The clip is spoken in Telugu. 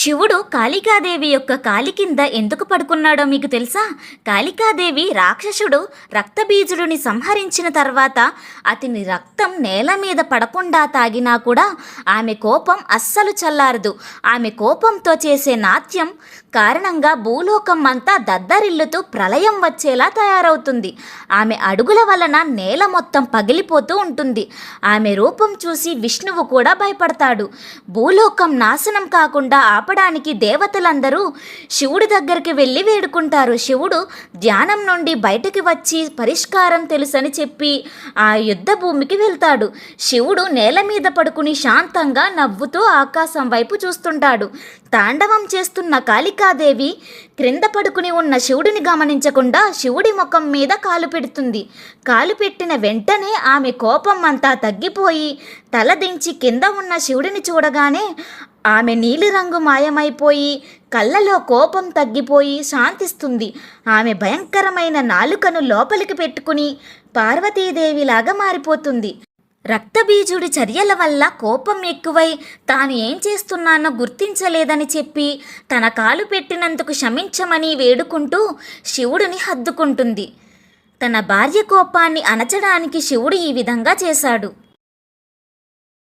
శివుడు కాళికాదేవి యొక్క కాలి కింద ఎందుకు పడుకున్నాడో మీకు తెలుసా? కాళికాదేవి రాక్షసుడు రక్తబీజుడిని సంహరించిన తర్వాత అతని రక్తం నేల మీద పడకుండా తాగినా కూడా ఆమె కోపం అస్సలు చల్లారదు. ఆమె కోపంతో చేసే నాట్యం కారణంగా భూలోకం అంతా దద్దరిల్లుతూ ప్రళయం వచ్చేలా తయారవుతుంది. ఆమె అడుగుల వలన నేల మొత్తం పగిలిపోతూ ఉంటుంది. ఆమె రూపం చూసి విష్ణువు కూడా భయపడతాడు. భూలోకం నాశనం కాకుండా ఆపడానికి దేవతలందరూ శివుడి దగ్గరికి వెళ్ళి వేడుకుంటారు. శివుడు ధ్యానం నుండి బయటికి వచ్చి పరిష్కారం తెలుసని చెప్పి ఆ యుద్ధ భూమికి వెళ్తాడు. శివుడు నేల మీద పడుకుని శాంతంగా నవ్వుతూ ఆకాశం వైపు చూస్తుంటాడు. తాండవం చేస్తున్న కాళికాదేవి క్రింద పడుకుని ఉన్న శివుడిని గమనించకుండా శివుడి ముఖం మీద కాలు పెడుతుంది. కాలు పెట్టిన వెంటనే ఆమె కోపం అంతా తగ్గిపోయి తల దించి కింద ఉన్న శివుడిని చూడగానే ఆమె నీలిరంగు మాయమైపోయి కళ్ళలో కోపం తగ్గిపోయి శాంతిస్తుంది. ఆమె భయంకరమైన నాలుకను లోపలికి పెట్టుకుని పార్వతీదేవిలాగా మారిపోతుంది. రక్తబీజుడి చర్యల వల్ల కోపం ఎక్కువై తాను ఏం చేస్తున్నానో గుర్తించలేదని చెప్పి తన కాలు పెట్టినందుకు క్షమించమని వేడుకుంటూ శివుడిని హద్దుకుంటుంది. తన భార్య కోపాన్ని అణచడానికి శివుడు ఈ విధంగా చేశాడు.